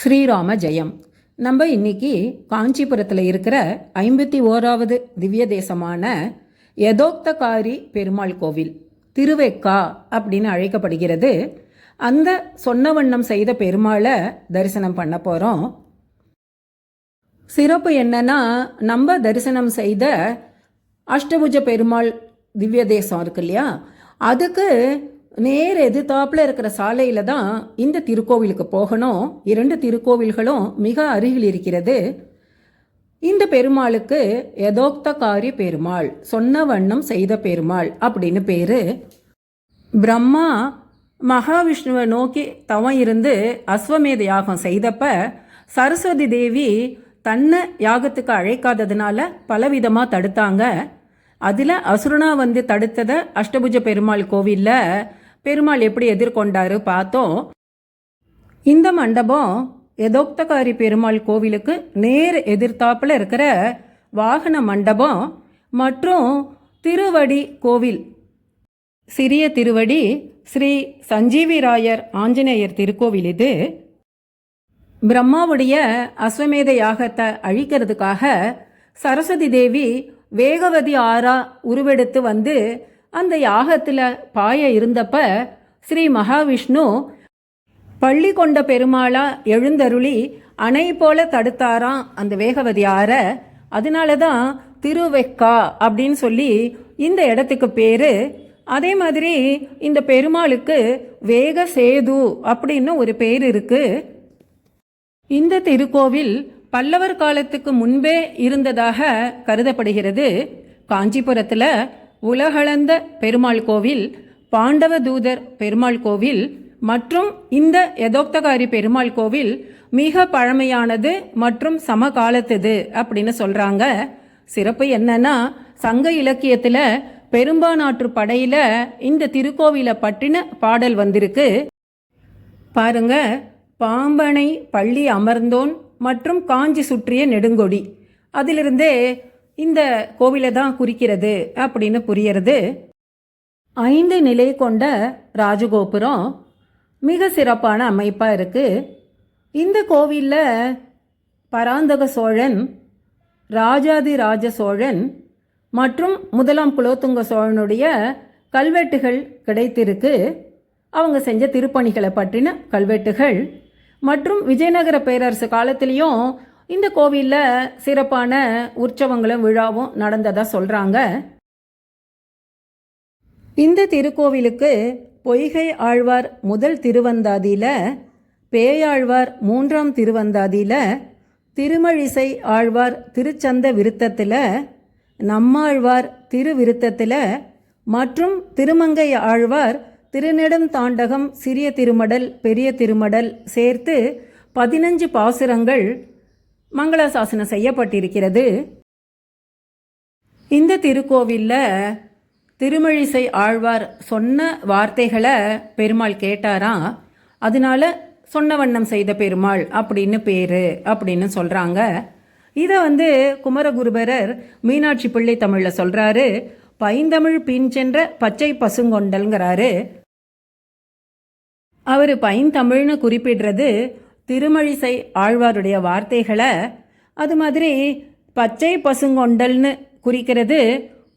ஸ்ரீராம ஜெயம். நம்ம இன்னைக்கு காஞ்சிபுரத்தில் இருக்கிற ஐம்பத்தி ஓராவது திவ்ய தேசமான யதோக்தகாரி பெருமாள் கோவில் திருவெக்கா அப்படின்னு அழைக்கப்படுகிறது. அந்த சொன்ன வண்ணம் செய்த பெருமாளை தரிசனம் பண்ண போகிறோம் சிறப்பு என்னன்னா நம்ம தரிசனம் செய்த அஷ்டபுஜ பெருமாள் திவ்ய தேசம் இருக்கு இல்லையா? அதுக்கு நேர் எதிர்த்தாப்புல இருக்கிற சாலையில தான் இந்த திருக்கோவிலுக்கு போகணும். இரண்டு திருக்கோவில்களும் மிக அருகில் இருக்கிறது. இந்த பெருமாளுக்கு யதோக்தகாரி பெருமாள் சொன்ன வண்ணம் செய்த பெருமாள் அப்படின்னு பேரு. பிரம்மா மகாவிஷ்ணுவை நோக்கி தவம் இருந்து அஸ்வமேத யாகம் செய்தப்ப சரஸ்வதி தேவி தன்னை யாகத்துக்கு அழைக்காததுனால பலவிதமாக தடுத்தாங்க. அதில் அசுரனா வந்து தடுத்ததை அஷ்டபுஜ பெருமாள் கோவிலில் பெருமாள் எப்படி எதிர்கொண்டாரு பார்த்தோம். இந்த மண்டபம் யதோக்தகாரி பெருமாள் கோவிலுக்கு நேர் எதிர்த்தாப்புல இருக்கிற வாகன மண்டபம் மற்றும் திருவடி கோவில். சிறிய திருவடி ஸ்ரீ சஞ்சீவிராயர் ஆஞ்சநேயர் திருக்கோவில் இது. பிரம்மாவுடைய அஸ்வமேத யாகத்தை அழிக்கிறதுக்காக சரஸ்வதி தேவி வேகவதி ஆறா உருவெடுத்து வந்து அந்த யாகத்தில் பாய இருந்தப்ப ஸ்ரீ மகாவிஷ்ணு பள்ளி கொண்ட பெருமாளா எழுந்தருளி அணை போல தடுத்தாராம் அந்த வேகவதி ஆற. அதனால தான் திருவெக்கா அப்படின்னு சொல்லி இந்த இடத்துக்கு பேர். அதே மாதிரி இந்த பெருமாளுக்கு வேக சேது அப்படின்னு ஒரு பேர் இருக்கு. இந்த திருக்கோவில் பல்லவர் காலத்துக்கு முன்பே இருந்ததாக கருதப்படுகிறது. காஞ்சிபுரத்தில் உலகளந்த பெருமாள் கோவில் பாண்டவ தூதர் பெருமாள் கோவில் மற்றும் இந்த யதோக்தகாரி பெருமாள் கோவில் மிக பழமையானது மற்றும் சமகாலத்துது அப்படின்னு சொல்கிறாங்க சிறப்பு என்னன்னா சங்க இலக்கியத்தில் பெரும்பானாற்று படையில் இந்த திருக்கோவிலை பற்றின பாடல் வந்திருக்கு. பாருங்க பாம்பனை பள்ளி அமர்ந்தோன் மற்றும் காஞ்சி சுற்றிய நெடுங்கொடி. அதிலிருந்தே இந்த கோவிலை தான் குறிக்கிறது அப்படின்னு புரியறது. ஐந்து நிலை கொண்ட ராஜகோபுரம் மிக சிறப்பான அமைப்பாக இருக்கு. இந்த கோவிலில் பராந்தக சோழன் ராஜாதி ராஜ சோழன் மற்றும் முதலாம் குலோத்துங்க சோழனுடைய கல்வெட்டுகள் கிடைத்திருக்கு. அவங்க செஞ்ச திருப்பணிகளை பற்றின கல்வெட்டுகள் மற்றும் விஜயநகர பேரரசு காலத்திலையும் இந்த கோவிலில் சிறப்பான உற்சவங்களும் விழாவும் நடந்ததா சொல்கிறாங்க இந்த திருக்கோவிலுக்கு பொய்கை ஆழ்வார் முதல் திருவந்தாதியில் பேயாழ்வார் மூன்றாம் திருவந்தாதியில் திருமழிசை ஆழ்வார் திருச்சந்த விருத்தத்தில் நம்மாழ்வார் திருவிருத்தத்தில் மற்றும் திருமங்கை ஆழ்வார் திருநெடும் தாண்டகம் சிறிய திருமடல் பெரிய திருமடல் சேர்த்து பதினஞ்சு பாசுரங்கள் மங்களாசாசனம் செய்யப்பட்டிருக்கிறது. இந்த திருக்கோவிலில் திருமழிசை ஆழ்வார் சொன்ன வார்த்தைகளை பெருமாள் கேட்டாராம் அதனால சொன்ன வண்ணம் செய்த பெருமாள் அப்படின்னு பேர் அப்படின்னு சொல்கிறாங்க இதை வந்து குமரகுருபரர் மீனாட்சி பிள்ளை தமிழில் சொல்கிறாரு பைந்தமிழ் பின்சென்ற பச்சை பசுங்கொண்டல்ங்கிறாரு. அவர் பைந்தமிழ்னு குறிப்பிடுறது திருமழிசை ஆழ்வாருடைய வார்த்தைகளை அது மாதிரி பச்சை பசுங்கொண்டல்னு குறிக்கிறது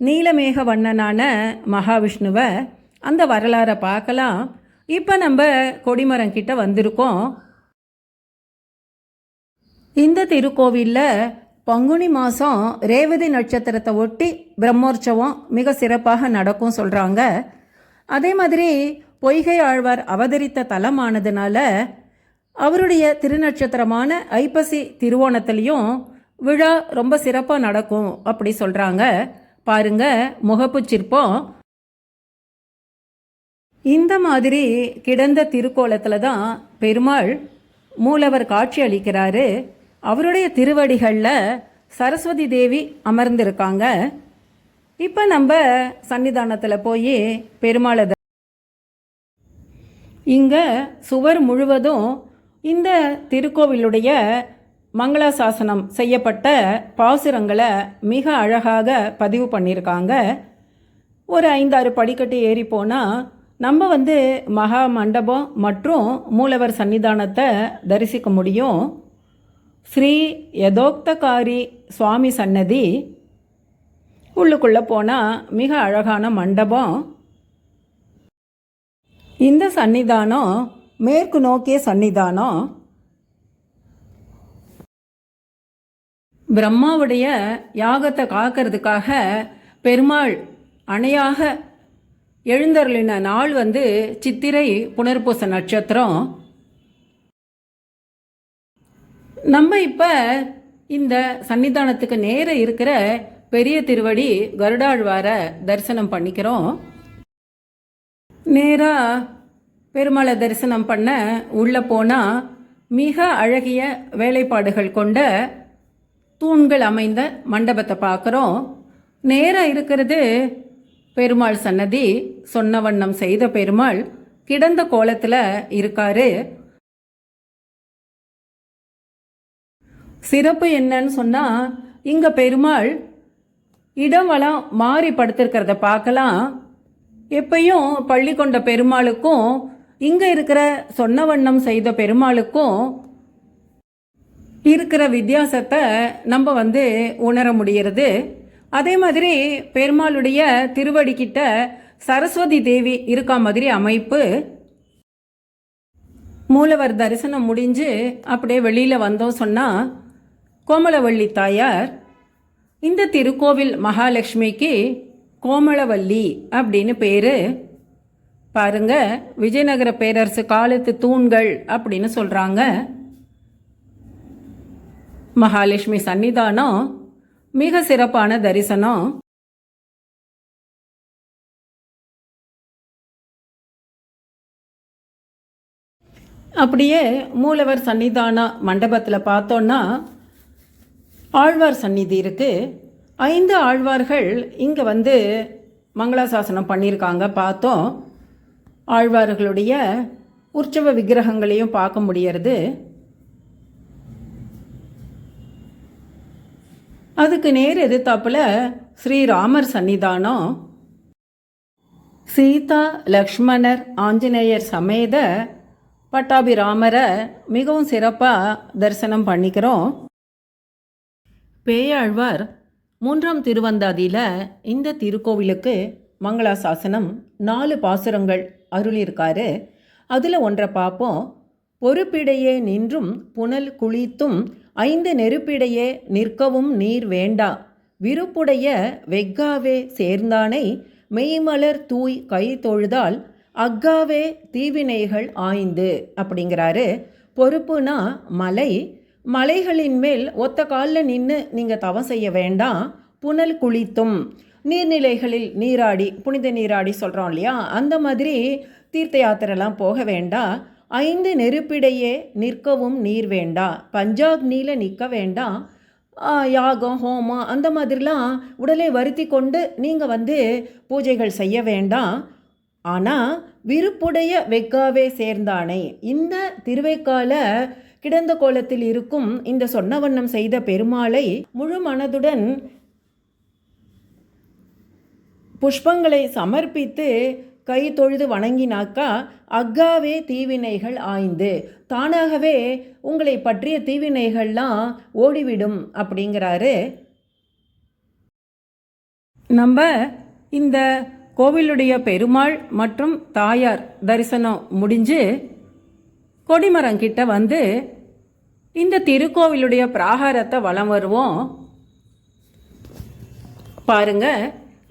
நீலமேக வண்ணனான மகாவிஷ்ணுவை அந்த வரலாறை பார்க்கலாம். இப்போ நம்ம கொடிமரம் கிட்ட வந்திருக்கோம். இந்த திருக்கோவிலில் பங்குனி மாதம் ரேவதி நட்சத்திரத்தை ஒட்டி பிரம்மோற்சவம் மிக சிறப்பாக நடக்கும் சொல்கிறாங்க அதே மாதிரி பொய்கை ஆழ்வார் அவதரித்த தலமானதுனால அவருடைய திருநட்சத்திரமான ஐப்பசி திருவோணத்துலேயும் விழா ரொம்ப சிறப்பாக நடக்கும் அப்படி சொல்கிறாங்க பாருங்க முகப்பு சிற்பம். இந்த மாதிரி கிடந்த திருக்கோலத்தில் தான் பெருமாள் மூலவர் காட்சி அளிக்கிறாரு. அவருடைய திருவடிகளில் சரஸ்வதி தேவி அமர்ந்திருக்காங்க. இப்போ நம்ம சன்னிதானத்தில் போய் பெருமாளை இங்கே சுவர் முழுவதும் இந்த திருக்கோவிலுடைய மங்களாசாசனம் செய்யப்பட்ட பாசுரங்களை மிக அழகாக பதிவு பண்ணியிருக்காங்க. ஒரு ஐந்தாறு படிக்கட்டு ஏறி போனால் நம்ம வந்து மகா மண்டபம் மற்றும் மூலவர் சன்னிதானத்தை தரிசிக்க முடியும். ஸ்ரீ யதோக்தகாரி சுவாமி சன்னதி உள்ளுக்குள்ளே போனால் மிக அழகான மண்டபம். இந்த சன்னிதானம் மேற்கு நோக்கிய சன்னிதானம் பிரம்மாவுடைய யாகத்தை காக்கிறதுக்காக பெருமாள் அணையாக எழுந்தருளின நாள் வந்து சித்திரை புனர்பூச நட்சத்திரம். நம்ம இப்போ இந்த சன்னிதானத்துக்கு நேர இருக்கிற பெரிய திருவடி கருடாழ்வார தரிசனம் பண்ணிக்கிறோம். நேராக பெருமாளை தரிசனம் பண்ண உள்ளே போனால் மிக அழகிய வேலைப்பாடுகள் கொண்ட தூண்கள் அமைந்த மண்டபத்தை பார்க்குறோம். நேராக இருக்கிறது பெருமாள் சன்னதி. சொன்ன வண்ணம் செய்த பெருமாள் கிடந்த கோலத்தில் இருக்காரு. சிறப்பு என்னன்னு சொன்னால் இங்கே பெருமாள் இடம் வளம் மாறி படுத்திருக்கிறத பார்க்கலாம். எப்பயும் பள்ளி கொண்ட பெருமாளுக்கும் இங்கே இருக்கிற சொன்ன வண்ணம் செய்த பெருமாளுக்கும் இருக்கிற வித்தியாசத்தை நம்ம வந்து உணர முடிகிறது. அதே மாதிரி பெருமாளுடைய திருவடிக்கிட்ட சரஸ்வதி தேவி இருக்கா மாதிரி அமைப்பு. மூலவர் தரிசனம் முடிஞ்சு அப்படியே வெளியில் வந்தோம் சொன்னால் கோமலவள்ளி தாயார் இந்த திருக்கோவில் மகாலட்சுமிக்கு கோமளவல்லி அப்படின்னு பேர். பாருங்க விஜயநகர பேரரசு காலத்து தூண்கள் அப்படின்னு சொல்கிறாங்க மகாலட்சுமி சன்னிதானம் மிக சிறப்பான தரிசனம். அப்படியே மூலவர் சன்னிதான மண்டபத்தில் பார்த்தோன்னா ஆழ்வார் சந்நிதி இருக்குது ஐந்து ஆழ்வார்கள் இங்கே வந்து மங்களாசாசனம் பண்ணியிருக்காங்க பார்த்தோம். ஆழ்வார்களுடைய உற்சவ விக்கிரகங்களையும் பார்க்க முடியறது. அதுக்கு நேர் எதிர்த்தாப்புல ஸ்ரீராமர் சன்னிதானம். சீதா லக்ஷ்மணர் ஆஞ்சநேயர் சமேத பட்டாபிராமரை மிகவும் சிறப்பாக தரிசனம் பண்ணிக்கிறோம். பேயாழ்வார் மூன்றாம் திருவந்தாதியில் இந்த திருக்கோவிலுக்கு மங்களாசாசனம் நாலு பாசுரங்கள் அருளியிருக்காரு. அதில் ஒன்றை பார்ப்போம். பொறுப்பிடையே நின்றும் புனல் குளித்தும் ஐந்து நெருப்பிடையே நிற்கவும் நீர் வேண்டா. விருப்புடைய வெக்காவே சேர்ந்தானை மெய்மலர் தூய் கை தொழுதால் அக்காவே தீவினைகள் ஆய்ந்து அப்படிங்கிறாரு. பொறுப்புனா மலை. மலைகளின் மேல் ஒத்த காலில் நின்று நீங்கள் தவம் செய்ய வேண்டாம். புனல் குளித்தும். நீர்நிலைகளில் நீராடி புனித நீராடி சொல்கிறோம் இல்லையா? அந்த மாதிரி தீர்த்த யாத்திரெல்லாம் போக வேண்டாம் ஐந்து நெருப்பிடையே நிற்கவும் நீர் வேண்டா. பஞ்சாக்னியில் நிற்க வேண்டாம் யாகம் ஹோமம் அந்த மாதிரிலாம் உடலை வருத்தி கொண்டு நீங்கள் வந்து பூஜைகள் செய்ய வேண்டாம் ஆனால் விருப்புடைய வெக்காவே சேர்ந்தானே. இந்த திருவைக்கால கிடந்த கோலத்தில் இருக்கும் இந்த சொன்ன வண்ணம் செய்த பெருமாளை முழு மனதுடன் புஷ்பங்களை சமர்ப்பித்து கை தொழுது வணங்கினாக்கா அக்காவே தீவினைகள் ஆய்ந்து. தானாகவே உங்களை பற்றிய தீவினைகள்லாம் ஓடிவிடும் அப்படிங்கிறாரு. நம்ம இந்த கோவிலுடைய பெருமாள் மற்றும் தாயார் தரிசனம் முடிஞ்சு கொடிமரம் கிட்ட வந்து இந்த திருக்கோவிலுடைய பிராகாரத்தை வலம் வருவோம். பாருங்கள்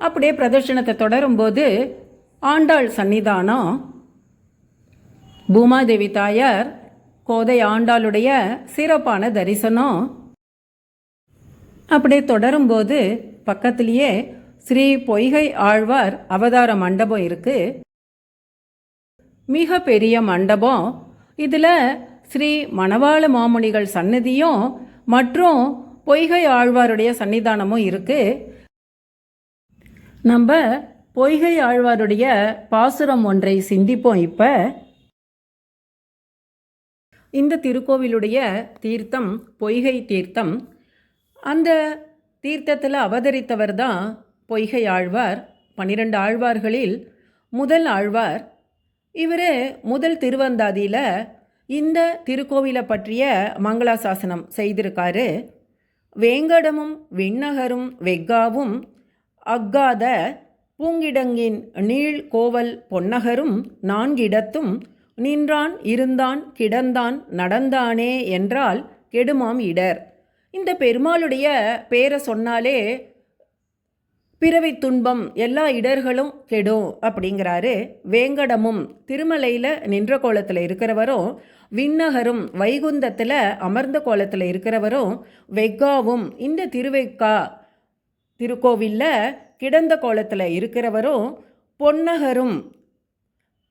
அப்படியே பிரதர்ஷனத்தை தொடரும்போது ஆண்டாள் சன்னிதானம் பூமாதேவி தாயார் கோதை ஆண்டாளுடைய சிறப்பான தரிசனம் அப்படியே தொடரும்போது பக்கத்திலேயே ஸ்ரீ பொய்கை ஆழ்வார் அவதார மண்டபம் இருக்கு. மிக பெரிய மண்டபம். இதில் ஸ்ரீ மணவாள மாமுனிகள் சன்னதியும் மற்றும் பொய்கை ஆழ்வாருடைய சன்னிதானமும் இருக்குது நம்ம பொய்கை ஆழ்வாருடைய பாசுரம் ஒன்றை சிந்திப்போம் இப்போ. இந்த திருக்கோவிலுடைய தீர்த்தம் பொய்கை தீர்த்தம் அந்த தீர்த்தத்தில் அவதரித்தவர் தான் பொய்கை ஆழ்வார். பன்னிரண்டு ஆழ்வார்களில் முதல் ஆழ்வார். இவர் முதல் திருவந்தாதியில் இந்த திருக்கோவிலை பற்றிய மங்களாசாசனம் செய்திருக்காரு. வேங்கடமும் விண்ணகரும் வெக்காவும் அக்காத பூங்கிடங்கின் நீள் கோவல் பொன்னகரும் நான்கிடத்தும் நின்றான் இருந்தான் கிடந்தான் நடந்தானே என்றால் கெடுமாம் இடர். இந்த பெருமாளுடைய பேரை சொன்னாலே பிறவி துன்பம் எல்லா இடர்களும் கெடும் அப்படிங்கிறாரு. வேங்கடமும் திருமலையில் நின்ற கோலத்தில் இருக்கிறவரும் விண்ணகரும் வைகுந்தத்தில் அமர்ந்த கோலத்தில் இருக்கிறவரும் வெக்காவும் இந்த திருவெக்கா திருக்கோவிலில் கிடந்த கோலத்தில் இருக்கிறவரும் பொன்னகரும்.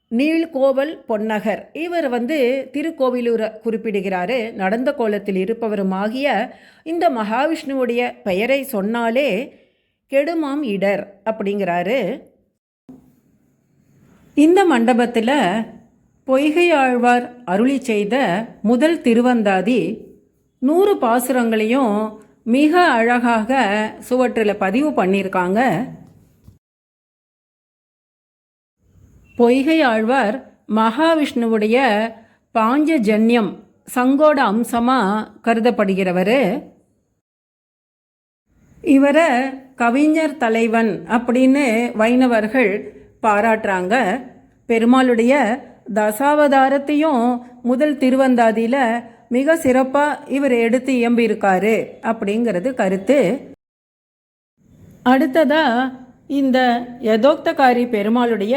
நீள்கோவல் பொன்னகர். இவர் வந்து திருக்கோவிலூரை குறிப்பிடுகிறாரு. நடந்த கோலத்தில் இருப்பவருமாகிய இந்த மகாவிஷ்ணுவுடைய பெயரை சொன்னாலே கெடுமாம் இடர் அப்படிங்கிறாரு. இந்த மண்டபத்தில் பொய்கையாழ்வார் அருளி செய்த முதல் திருவந்தாதி நூறு பாசுரங்களையும் மிக அழகாக சுவற்றில் பதிவு பண்ணியிருக்காங்க பொய்கை ஆழ்வார் மகாவிஷ்ணுவுடைய பாஞ்சஜன்யம் சங்கோட அம்சமாக கருதப்படுகிறவர். இவரை கவிஞர் தலைவன் அப்படின்னு வைணவர்கள் பாராட்டுறாங்க. பெருமாளுடைய தசாவதாரத்தையும் முதல் திருவந்தாதியில் மிக சிறப்பாக இவர் எடுத்து இயம்பியிருக்காரு அப்படிங்கிறது கருத்து. அடுத்ததா இந்த யதோக்தகாரி பெருமாளுடைய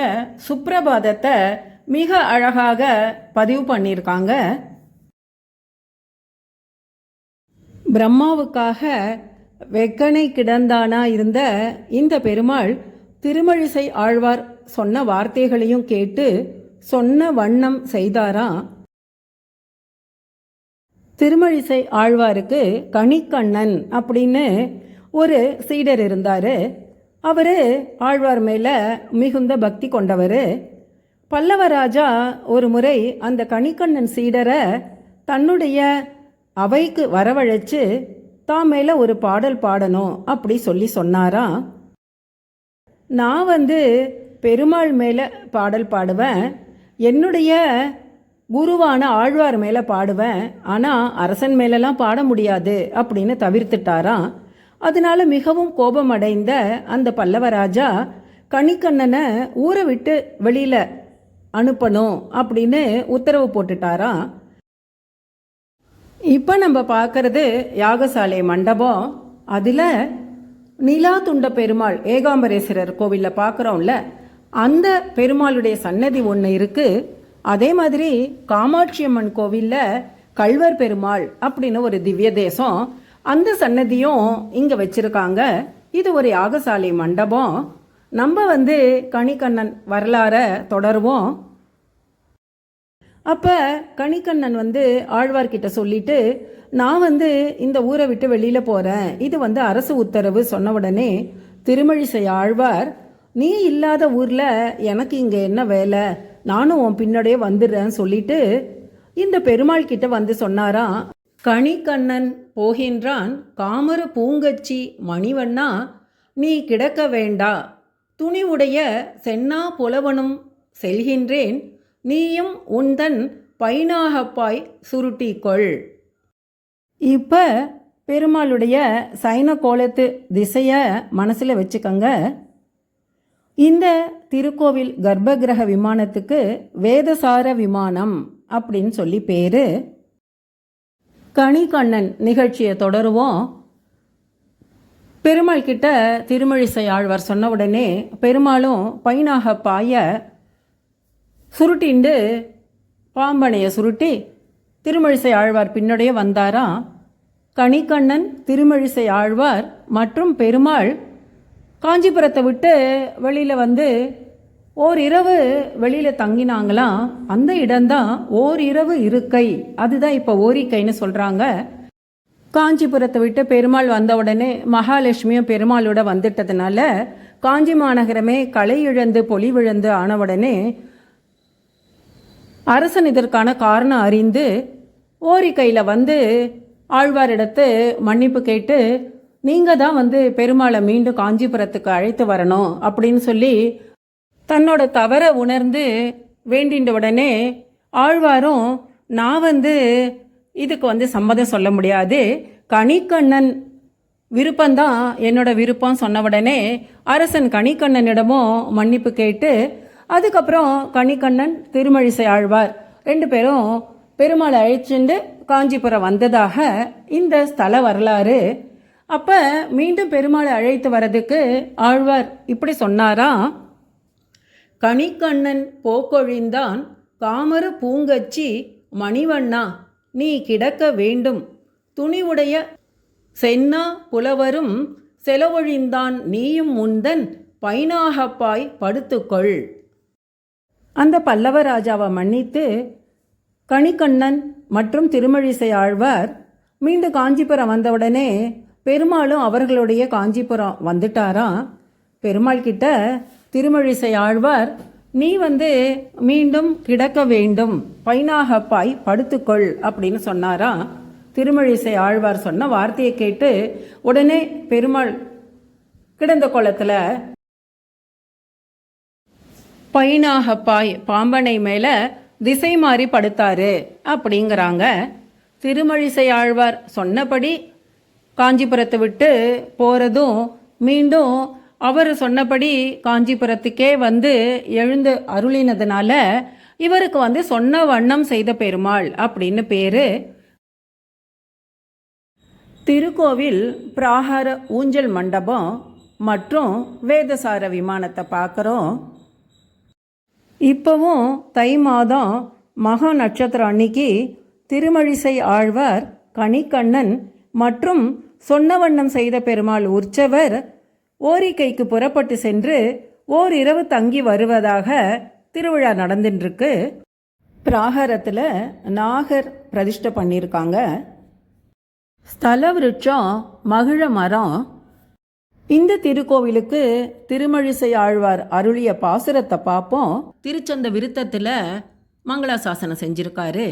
சுப்பிரபாதத்தை மிக அழகாக பதிவு பண்ணியிருக்காங்க. பிரம்மாவுக்காக வெக்கனை கிடந்தானா இருந்த இந்த பெருமாள் திருமழிசை ஆழ்வார் சொன்ன வார்த்தைகளையும் கேட்டு சொன்ன வண்ணம் செய்தாராம் திருமழிசை ஆழ்வாருக்கு கணிக்கண்ணன் அப்படின்னு ஒரு சீடர் இருந்தார். அவர் ஆழ்வார் மேலே மிகுந்த பக்தி கொண்டவர். பல்லவராஜா ஒரு முறை அந்த கணிக்கண்ணன் சீடரை தன்னுடைய அவைக்கு வரவழைச்சு தான் மேலே ஒரு பாடல் பாடணும் அப்படி சொல்லி சொன்னாராம் நான் வந்து பெருமாள் மேலே பாடல் பாடுவேன். என்னுடைய குருவான ஆழ்வார் மேலே பாடுவேன் ஆனால் அரசன் மேலெல்லாம் பாட முடியாது அப்படின்னு தவிர்த்துட்டாராம் அதனால மிகவும் கோபமடைந்த அந்த பல்லவராஜா கணிக்கண்ணனை ஊரை விட்டு வெளியில் அனுப்பணும் அப்படின்னு உத்தரவு போட்டுட்டாராம் இப்போ நம்ம பார்க்கறது யாகசாலை மண்டபம். அதில் நிலா துண்ட பெருமாள் ஏகாம்பரேஸ்வரர் கோவிலில் பார்க்குறோம்ல அந்த பெருமாளுடைய சன்னதி ஒன்று இருக்குது அதே மாதிரி காமாட்சி அம்மன் கோவிலில் கல்வர் பெருமாள் அப்படின்னு ஒரு திவ்ய தேசம். அந்த சன்னதியும் இங்கே வச்சுருக்காங்க. இது ஒரு யாகசாலை மண்டபம். நம்ம வந்து கணிக்கண்ணன் வரலாறை தொடருவோம். அப்போ கணிக்கண்ணன் வந்து ஆழ்வார்கிட்ட சொல்லிட்டு நான் வந்து இந்த ஊரை விட்டு வெளியில் போகிறேன் இது வந்து அரசு உத்தரவு சொன்ன உடனே திருமழிசை ஆழ்வார் நீ இல்லாத ஊரில் எனக்கு இங்கே என்ன வேலை? நானும் உன் பின்னாடியே வந்துடுறேன்னு சொல்லிட்டு இந்த பெருமாள் கிட்ட வந்து சொன்னாராம் கணிக்கண்ணன் போகின்றான் காமர பூங்கச்சி மணிவண்ணா நீ கிடக்க வேண்டா துணிவுடைய சென்னா புலவனும் செல்கின்றேன் நீயும் உந்தன் பைனாகப்பாய் சுருட்டிக்கொள். இப்போ பெருமாளுடைய சைன கோலத்து திசையை மனசில் வச்சுக்கோங்க. இந்த திருக்கோவில் கர்ப்பகிரக விமானத்துக்கு வேதசார விமானம் அப்படின்னு சொல்லி பேர். கணிகண்ணன் நிகழ்ச்சியை தொடருவோம். பெருமாள் கிட்ட திருமழிசை ஆழ்வார் சொன்ன உடனே பெருமாளும் பைனாக பாய சுருட்டிண்டு பாம்பனையை சுருட்டி திருமழிசை ஆழ்வார் பின்னடையே வந்தாராம். கணிகண்ணன் திருமழிசை ஆழ்வார் மற்றும் பெருமாள் காஞ்சிபுரத்தை விட்டு வெளியில் வந்து ஓர் இரவு வெளியில் தங்கினாங்களாம் அந்த இடம்தான் ஓர் இரவு இருக்கை. அதுதான் இப்போ ஓரிக்கைன்னு சொல்கிறாங்க காஞ்சிபுரத்தை விட்டு பெருமாள் வந்த உடனே மகாலட்சுமியும் பெருமாளோட வந்துட்டதுனால காஞ்சி மாநகரமே களை இழந்து பொலிவிழந்து ஆன உடனே அரசன் இதற்கான காரணம் அறிந்து ஓரிக்கையில் வந்து ஆழ்வாரிடத்து மன்னிப்பு கேட்டு நீங்கள் தான் வந்து பெருமாளை மீண்டும் காஞ்சிபுரத்துக்கு அழைத்து வரணும் அப்படின்னு சொல்லி தன்னோட தவறை உணர்ந்து வேண்டின்ற உடனே ஆழ்வாரும் நான் வந்து இதுக்கு வந்து சம்மதம் சொல்ல முடியாது. கணிக்கண்ணன் விருப்பம்தான் என்னோட விருப்பம் சொன்ன உடனே அரசன் கணிக்கண்ணனிடமும் மன்னிப்பு கேட்டு அதுக்கப்புறம் கணிக்கண்ணன் திருமழிசை ஆழ்வார் ரெண்டு பேரும் பெருமாளை அழிச்சுண்டு காஞ்சிபுரம் வந்ததாக இந்த ஸ்தல வரலாறு. அப்போ மீண்டும் பெருமாளை அழைத்து வரதுக்கு ஆழ்வார் இப்படி சொன்னாராம் கணிக்கண்ணன் போக்கொழிந்தான் காமரு பூங்கச்சி மணிவண்ணா நீ கிடக்க வேண்டும். துணிவுடைய சென்னா புலவரும் செலவொழிந்தான் நீயும் முந்தன் பைனாகப்பாய் படுத்துக்கொள் அந்த பல்லவ ராஜாவை மன்னித்து கணிக்கண்ணன் மற்றும் திருமழிசை ஆழ்வார் மீண்டும் காஞ்சிபுரம் வந்தவுடனே பெருமாளும் அவர்களுடைய காஞ்சிபுரம் வந்துட்டாராம் பெருமாள் கிட்ட திருமழிசை ஆழ்வார் நீ வந்து மீண்டும் கிடக்க வேண்டும். பைனாகப்பாய் படுத்துக்கொள் அப்படின்னு சொன்னாரா? திருமழிசை ஆழ்வார் சொன்ன வார்த்தையை கேட்டு உடனே பெருமாள் கிடந்த குளத்துல பைனாகப்பாய் பாம்பனை மேல திசை மாறி படுத்தாரு அப்படிங்கிறாங்க. திருமழிசை ஆழ்வார் சொன்னபடி காஞ்சிபுரத்தை விட்டு போறதும் மீண்டும் அவர் சொன்னபடி காஞ்சிபுரத்துக்கே வந்து எழுந்து அருளினதுனால இவருக்கு வந்து சொன்ன வண்ணம் செய்த பெருமாள் அப்படின்னு பேரு. திருக்கோவில் பிராகார ஊஞ்சல் மண்டபம் மற்றும் வேதசார விமானத்தை பார்க்குறோம். இப்போவும் தை மாதம் மகா நட்சத்திரம் அன்னைக்கு திருமழிசை ஆழ்வார் கணிக்கண்ணன் மற்றும் சொன்ன வண்ணம் செய்த பெருமாள் உற்சவர் ஓரிக்கைக்கு புறப்பட்டு சென்று ஓர் இரவு தங்கி வருவதாக திருவிழா நடந்துட்டுருக்கு பிராகாரத்தில் நாகர் பிரதிஷ்டை பண்ணியிருக்காங்க ஸ்தல விருட்சம் மகிழ மரம் இந்த திருக்கோவிலுக்கு திருமழிசை ஆழ்வார் அருளிய பாசுரத்தை பார்ப்போம் திருச்சந்த விருத்தத்தில் மங்களாசாசனம் செஞ்சிருக்காரு.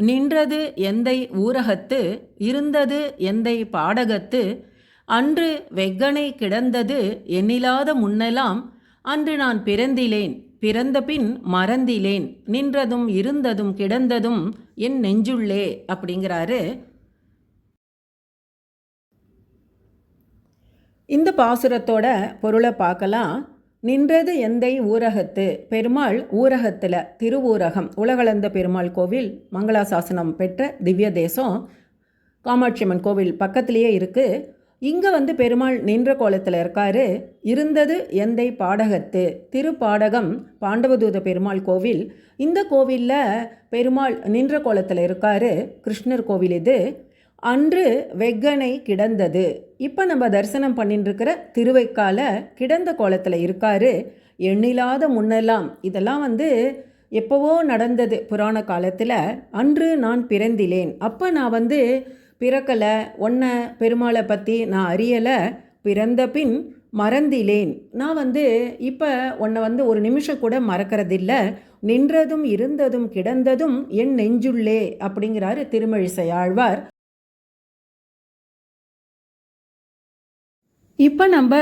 நின்றது எந்தை ஊரகத்து இருந்தது எந்தை பாடகத்து அன்று வெக்கனை கிடந்தது எண்ணிலாத முன்னெல்லாம் அன்று நான் பிறந்திலேன் பிறந்த பின் மறந்திலேன் நின்றதும் இருந்ததும் கிடந்ததும் என் நெஞ்சுள்ளே அப்படிங்கிறாரு. இந்த பாசுரத்தோட பொருளை பார்க்கலாம். நின்றது எந்தை ஊரகத்து? பெருமாள் ஊரகத்தில் திருவூரகம் உலகளந்த பெருமாள் கோவில் மங்களாசாசனம் பெற்ற திவ்ய தேசம் காமாட்சியம்மன் கோவில் பக்கத்திலேயே இருக்குது இங்கே வந்து பெருமாள் நின்ற கோலத்தில் இருக்காரு. இருந்தது எந்தை பாடகத்து திருப்பாடகம் பாண்டவதூத பெருமாள் கோவில். இந்த கோவிலில் பெருமாள் நின்ற கோலத்தில் இருக்காரு கிருஷ்ணர் கோவில் இது. அன்று வெக்கனை கிடந்தது. இப்போ நம்ம தரிசனம் பண்ணிட்டுருக்கிற திருவைக்கால கிடந்த கோலத்தில் இருக்காரு. எண்ணில்லாத முன்னெல்லாம் இதெல்லாம் வந்து எப்போவோ நடந்தது புராண காலத்தில். அன்று நான் பிறந்திலேன். அப்போ நான் வந்து பிறக்கலை ஒன்றை பெருமாளை பற்றி நான் அறியலை பிறந்த பின் மறந்திலேன். நான் வந்து இப்போ உன்னை வந்து ஒரு நிமிஷம் கூட மறக்கிறதில்ல. நின்றதும் இருந்ததும் கிடந்ததும் என் நெஞ்சுள்ளே அப்படிங்கிறாரு திருமழிசை ஆழ்வார் இப்போ நம்ம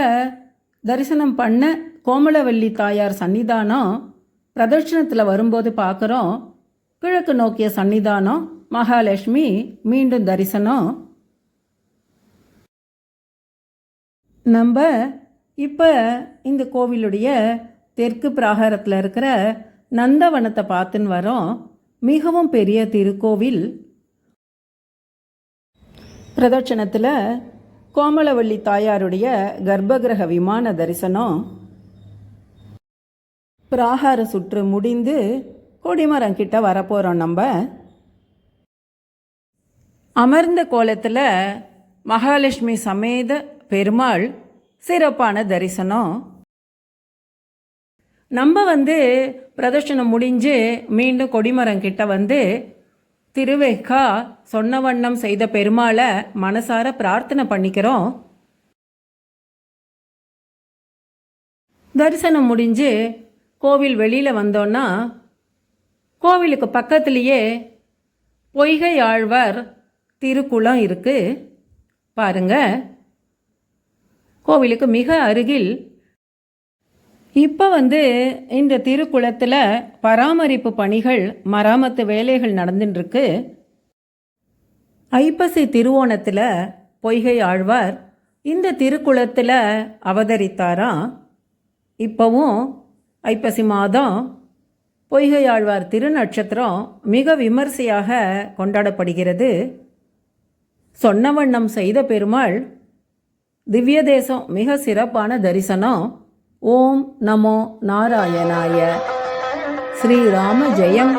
தரிசனம் பண்ண கோமலவல்லி தாயார் சன்னிதானம் பிரதர்ஷனத்தில் வரும்போது பார்க்குறோம் கிழக்கு நோக்கிய சன்னிதானம் மகாலட்சுமி மீண்டும் தரிசனம். நம்ம இப்போ இந்த கோவிலுடைய தெற்கு பிராகாரத்தில் இருக்கிற நந்தவனத்தை பார்த்துன்னு வரோம். மிகவும் பெரிய திருக்கோவில். பிரதட்சணத்தில் கோமலவள்ளி தாயாருடைய கர்ப்பகிரக விமான தரிசனம். பிராகார சுற்று முடிந்து கொடிமரம் கிட்ட வரப்போகிறோம் நம்ம. அமர்ந்த கோலத்தில் மகாலட்சுமி சமேத பெருமாள் சிறப்பான தரிசனம். நம்ம வந்து பிரதர்ஷனம் முடிஞ்சு மீண்டும் கொடிமரம் கிட்ட வந்து திருவேக்கா சொன்ன வண்ணம் செய்த பெருமாளை மனசார பிரார்த்தனை பண்ணிக்கிறோம். தரிசனம் முடிஞ்சு கோவில் வெளியில் வந்தோன்னா கோவிலுக்கு பக்கத்துலேயே பொய்கை ஆழ்வார் திருக்குளம் இருக்கு. பாருங்க. கோவிலுக்கு மிக அருகில். இப்போ வந்து இந்த திருக்குளத்தில் பராமரிப்பு பணிகள் மராமத்து வேலைகள் நடந்துட்டுருக்கு ஐப்பசி திருவோணத்தில் பொய்கை ஆழ்வார் இந்த திருக்குளத்தில் அவதரித்தாராம். இப்போவும் ஐப்பசி மாதம் பொய்கை ஆழ்வார் திருநட்சத்திரம் மிக விமர்சையாக கொண்டாடப்படுகிறது. சொன்ன வண்ணம் செய்த பெருமாள் திவ்ய தேசம் மிக சிறப்பான தரிசனம் ஓம் நமோ நாராயணாய. ஸ்ரீராம ஜெயம்.